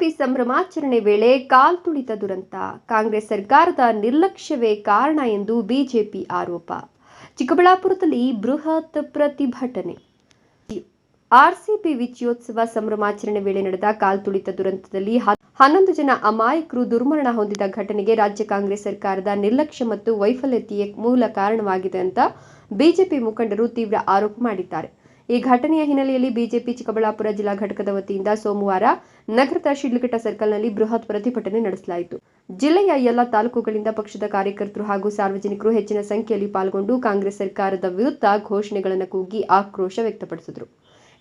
BJP ಸಂಭ್ರಮಾಚರಣೆ ವೇಳೆ ಕಾಲ್ತುಳಿತ ದುರಂತ. ಕಾಂಗ್ರೆಸ್ ಸರ್ಕಾರದ ನಿರ್ಲಕ್ಷ್ಯವೇ ಕಾರಣ ಎಂದು ಬಿಜೆಪಿ ಆರೋಪ. ಚಿಕ್ಕಬಳ್ಳಾಪುರದಲ್ಲಿ ಬೃಹತ್ ಪ್ರತಿಭಟನೆ. ಆರ್ಸಿಪಿ ವಿಜಯೋತ್ಸವ ಸಂಭ್ರಮಾಚರಣೆ ವೇಳೆ ನಡೆದ ಕಾಲ್ತುಳಿತ ದುರಂತದಲ್ಲಿ ಹ- ಹನ್ನೊಂದು ಜನ ಅಮಾಯಕರು ದುರ್ಮರಣ ಹೊಂದಿದ ಘಟನೆಗೆ ರಾಜ್ಯ ಕಾಂಗ್ರೆಸ್ ಸರ್ಕಾರದ ನಿರ್ಲಕ್ಷ್ಯ ಮತ್ತು ವೈಫಲ್ಯತೆಯೇ ಮೂಲ ಕಾರಣವಾಗಿದೆ ಅಂತ ಬಿಜೆಪಿ ಮುಖಂಡರು ತೀವ್ರ ಆರೋಪ ಮಾಡಿದ್ದಾರೆ. ಈ ಘಟನೆಯ ಹಿನ್ನೆಲೆಯಲ್ಲಿ ಬಿಜೆಪಿ ಚಿಕ್ಕಬಳ್ಳಾಪುರ ಜಿಲ್ಲಾ ಘಟಕದ ವತಿಯಿಂದ ಸೋಮವಾರ ನಗರದ ಶಿಡ್ಲಘಟ್ಟ ಸರ್ಕಲ್ನಲ್ಲಿ ಬೃಹತ್ ಪ್ರತಿಭಟನೆ ನಡೆಸಲಾಯಿತು. ಜಿಲ್ಲೆಯ ಎಲ್ಲ ತಾಲೂಕುಗಳಿಂದ ಪಕ್ಷದ ಕಾರ್ಯಕರ್ತರು ಹಾಗೂ ಸಾರ್ವಜನಿಕರು ಹೆಚ್ಚಿನ ಸಂಖ್ಯೆಯಲ್ಲಿ ಪಾಲ್ಗೊಂಡು ಕಾಂಗ್ರೆಸ್ ಸರ್ಕಾರದ ವಿರುದ್ಧ ಘೋಷಣೆಗಳನ್ನು ಕೂಗಿ ಆಕ್ರೋಶ ವ್ಯಕ್ತಪಡಿಸಿದರು.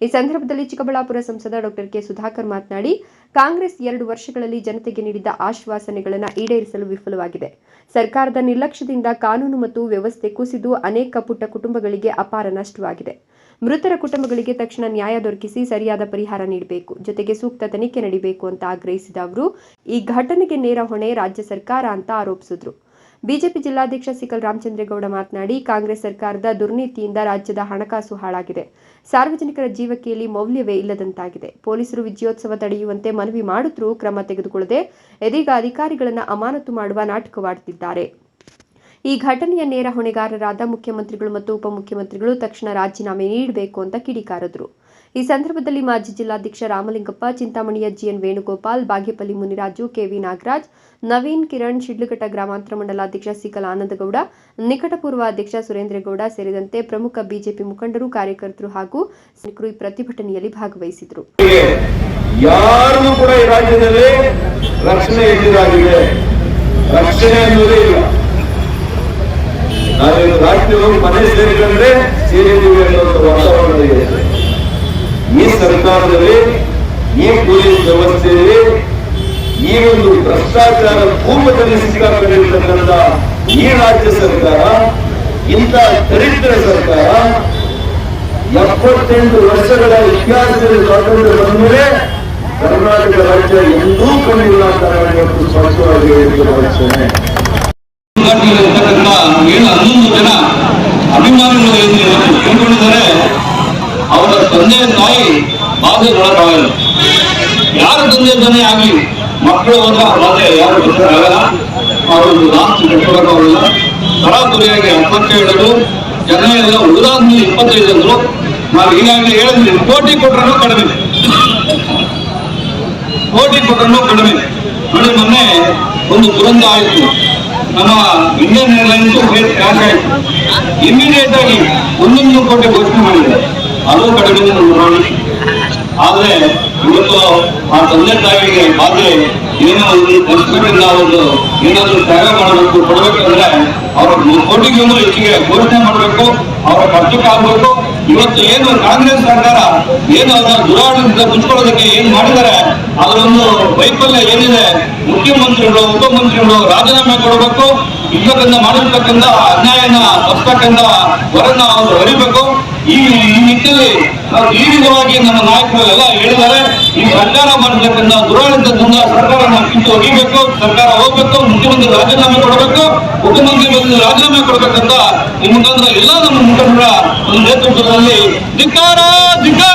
ಈ ಸಂದರ್ಭದಲ್ಲಿ ಚಿಕ್ಕಬಳ್ಳಾಪುರ ಸಂಸದ ಡಾಕ್ಟರ್ ಕೆ ಸುಧಾಕರ್ ಮಾತನಾಡಿ, ಕಾಂಗ್ರೆಸ್ ಎರಡು ವರ್ಷಗಳಲ್ಲಿ ಜನತೆಗೆ ನೀಡಿದ ಆಶ್ವಾಸನೆಗಳನ್ನು ಈಡೇರಿಸಲು ವಿಫಲವಾಗಿದೆ. ಸರ್ಕಾರದ ನಿರ್ಲಕ್ಷ್ಯದಿಂದ ಕಾನೂನು ಮತ್ತು ವ್ಯವಸ್ಥೆ ಕುಸಿದು ಅನೇಕ ಪುಟ್ಟ ಕುಟುಂಬಗಳಿಗೆ ಅಪಾರ ನಷ್ಟವಾಗಿದೆ. ಮೃತರ ಕುಟುಂಬಗಳಿಗೆ ತಕ್ಷಣ ನ್ಯಾಯ ದೊರಕಿಸಿ ಸರಿಯಾದ ಪರಿಹಾರ ನೀಡಬೇಕು. ಜೊತೆಗೆ ಸೂಕ್ತ ತನಿಖೆ ನಡೀಬೇಕು ಅಂತ ಆಗ್ರಹಿಸಿದ ಅವರು, ಈ ಘಟನೆಗೆ ನೇರ ಹೊಣೆ ರಾಜ್ಯ ಸರ್ಕಾರ ಅಂತ ಆರೋಪಿಸಿದ್ರು. ಬಿಜೆಪಿ ಜಿಲ್ಲಾಧ್ಯಕ್ಷ ಸಿಕಲ್ ರಾಮಚಂದ್ರೇಗೌಡ ಮಾತನಾಡಿ, ಕಾಂಗ್ರೆಸ್ ಸರ್ಕಾರದ ದುರ್ನೀತಿಯಿಂದ ರಾಜ್ಯದ ಹಣಕಾಸು ಹಾಳಾಗಿದೆ. ಸಾರ್ವಜನಿಕರ ಜೀವಕ್ಕಿಯಲ್ಲಿ ಮೌಲ್ಯವೇ ಇಲ್ಲದಂತಾಗಿದೆ. ಪೊಲೀಸರು ವಿಜಯೋತ್ಸವ ತಡೆಯುವಂತೆ ಮನವಿ ಮಾಡಿದ್ರೂ ಕ್ರಮ ತೆಗೆದುಕೊಳ್ಳದೆ, ಇದೀಗ ಅಧಿಕಾರಿಗಳನ್ನು ಅಮಾನತು ಮಾಡುವ ನಾಟಕವಾಡುತ್ತಿದ್ದಾರೆ. ಈ ಘಟನೆಯ ನೇರ ಹೊಣೆಗಾರರಾದ ಮುಖ್ಯಮಂತ್ರಿಗಳು ಮತ್ತು ಉಪಮುಖ್ಯಮಂತ್ರಿಗಳು ತಕ್ಷಣ ರಾಜೀನಾಮೆ ನೀಡಬೇಕು ಅಂತ ಕಿಡಿಕಾರದ್ರು. ಈ ಸಂದರ್ಭದಲ್ಲಿ ಮಾಜಿ ಜಿಲ್ಲಾಧ್ಯಕ್ಷ ರಾಮಲಿಂಗಪ್ಪ, ಚಿಂತಾಮಣಿಯ ಜಿಎನ್ ವೇಣುಗೋಪಾಲ್, ಬಾಗೇಪಲ್ಲಿ ಮುನಿರಾಜು, ಕೆವಿ ನಾಗರಾಜ್, ನವೀನ್ ಕಿರಣ್, ಶಿಡ್ಲಘಟ್ಟ ಗ್ರಾಮಾಂತರ ಮಂಡಲಾಧ್ಯಕ್ಷ ಸಿಕಲ್ ಆನಂದಗೌಡ ನಿಕಟಪೂರ್ವ ಅಧ್ಯಕ್ಷ ಸುರೇಂದ್ರಗೌಡ ಸೇರಿದಂತೆ ಪ್ರಮುಖ ಬಿಜೆಪಿ ಮುಖಂಡರು, ಕಾರ್ಯಕರ್ತರು ಹಾಗೂ ಈ ಪ್ರತಿಭಟನೆಯಲ್ಲಿ ಭಾಗವಹಿಸಿದರು. ಕೂಡ ರಾಜ್ಯದಲ್ಲಿ ರಕ್ಷಣೆ ಮನೆ ಸೇರಿಕೊಂಡ್ರೆ ಸೇರಿದ್ದೀವಿ ಅನ್ನೋ ವಾತಾವರಣ ಇದೆ ಈ ಸರ್ಕಾರದಲ್ಲಿ, ಈ ಪೊಲೀಸ್ ವ್ಯವಸ್ಥೆಯಲ್ಲಿ, ಈ ಒಂದು ಭ್ರಷ್ಟಾಚಾರ ಪೂರ್ವದಲ್ಲಿ ಸಿಕ್ಕಾಕೊಂಡಿರ್ತಕ್ಕಂಥ ಈ ರಾಜ್ಯ ಸರ್ಕಾರ, ಇಂಥ ದರಿದ್ರ ಸರ್ಕಾರ, ಎಪ್ಪತ್ತೆಂಟು ವರ್ಷಗಳ ಇತಿಹಾಸದಲ್ಲಿ ಸ್ವಾತಂತ್ರ್ಯ ಬಂದ ಮೇಲೆ ಕರ್ನಾಟಕ ರಾಜ್ಯ ಎಂದೂ ಕಂಡಿಲ್ಲ ಅಂತ ನಾನು ಇವತ್ತು ಸ್ಪಷ್ಟವಾಗಿ ಹೇಳಿಕೆ ಇರ್ತಕ್ಕಂಥ ಏನು ಹನ್ನೊಂದು ಜನ ಅಭಿಮಾನಿಗಳು ಏನು ಇವತ್ತು ತಿಳ್ಕೊಂಡಿದ್ದಾರೆ ಅವರ ತಂದೆ ತಾಯಿ ಬಾಧೆಗೊಳಗಾಗಲ್ಲ ಯಾರು ತಂದೆ ತಾನೇ ಆಗಲಿ, ಮಕ್ಕಳು ಹೋದ ಬಾಧೆ ಯಾರು ಬರ್ತಾರಲ್ಲ ಅವರೊಂದು ಲಾಸ್ಟ್ ಕಟ್ಕೊಳಕ್ಕಾಗಲ್ಲ ಸರಾಸರಿಯಾಗಿ ಎಪ್ಪತ್ತೇಳರು ಜನ ಎಲ್ಲ ಉಳಿದಾದ್ಮೇಲೆ ಇಪ್ಪತ್ತೈದು ಅಂದ್ರು ನಾವು ಈಗಾಗಲೇ ಹೇಳಿದ್ವಿ ಕೋಟಿ ಕೊಟ್ಟರು ಕಡಿಮೆ. ಕೋಟಿ ಕೊಟ್ಟರು ಕಡಿಮೆ. ನೋಡಿ, ಮೊನ್ನೆ ಒಂದು ದುರಂತ ಆಯಿತು. ನಮ್ಮ ಇಂಡಿಯನ್ ಏರ್ಲೈನ್ಸ್ ಕ್ರಾಶ್ ಆಯಿತು. ಇಮಿಡಿಯೇಟ್ ಆಗಿ ಒಂದೊಂದು ಕೋಟಿ ಘೋಷಣೆ ಮಾಡಿದೆ ಅದು ಕಡಿಮೆ ನೋಡಿ ಆದ್ರೆ ಇವತ್ತು ಆ ತಂದೆ ತಾಯಿಗೆ ಮಾದರಿ ಏನೋ ಒಂದು ಒಂದು ಏನಾದ್ರು ತ್ಯಾಗ ಮಾಡಬೇಕು, ಕೊಡಬೇಕಂದ್ರೆ ಅವ್ರ ಕೋಟಿಗಿಂತ ಹೆಚ್ಚಿಗೆ ಘೋಷಣೆ ಮಾಡಬೇಕು, ಅವರ ಖರ್ಚಕ್ಕೆ ಆಗಬೇಕು. ಇವತ್ತು ಏನು ಕಾಂಗ್ರೆಸ್ ಸರ್ಕಾರ ಏನು ಅದರ ದುರಾಡಳಿತ ಮುಚ್ಕೊಳ್ಳೋದಕ್ಕೆ ಏನ್ ಮಾಡಿದ್ದಾರೆ ಅದರೊಂದು ವೈಫಲ್ಯ ಏನಿದೆ, ಮುಖ್ಯಮಂತ್ರಿಗಳು, ಉಪಮಂತ್ರಿಗಳು ರಾಜೀನಾಮೆ ಕೊಡಬೇಕು. ಇವತ್ತಿಂದ ಮಾಡಿರ್ತಕ್ಕಂಥ ಅನ್ಯಾಯನ ತಪ್ಪತಕ್ಕಂಥ ಹೊರನ ಅವರು ಹೊರಿಬೇಕು. ಈ ನಿಟ್ಟಿನಲ್ಲಿ ನಾವು ವಿಧವಾಗಿ ನಮ್ಮ ನಾಯಕರು ಎಲ್ಲ ಹೇಳಿದ್ದಾರೆ, ಈ ಸರ್ಕಾರ ಮಾಡಿರ್ತಕ್ಕಂಥ ದುರಾಡಳಿತದಿಂದ ಸರ್ಕಾರ ಕಿತ್ತು ಒಗಿಬೇಕು ಸರ್ಕಾರ ಹೋಗ್ಬೇಕು, ಮುಖ್ಯಮಂತ್ರಿ ರಾಜೀನಾಮೆ ಕೊಡಬೇಕು ಮುಖ್ಯಮಂತ್ರಿ ಬಂದು ರಾಜೀನಾಮೆ ಕೊಡಬೇಕಂತ ಈ ಮುಖಾಂತರ ಎಲ್ಲ ನಮ್ಮ ಮುಖಂಡರ ಒಂದು ನೇತೃತ್ವದಲ್ಲಿ ಧಿಕ್ಕಾರ ಧಿಕ್ಕಾರ.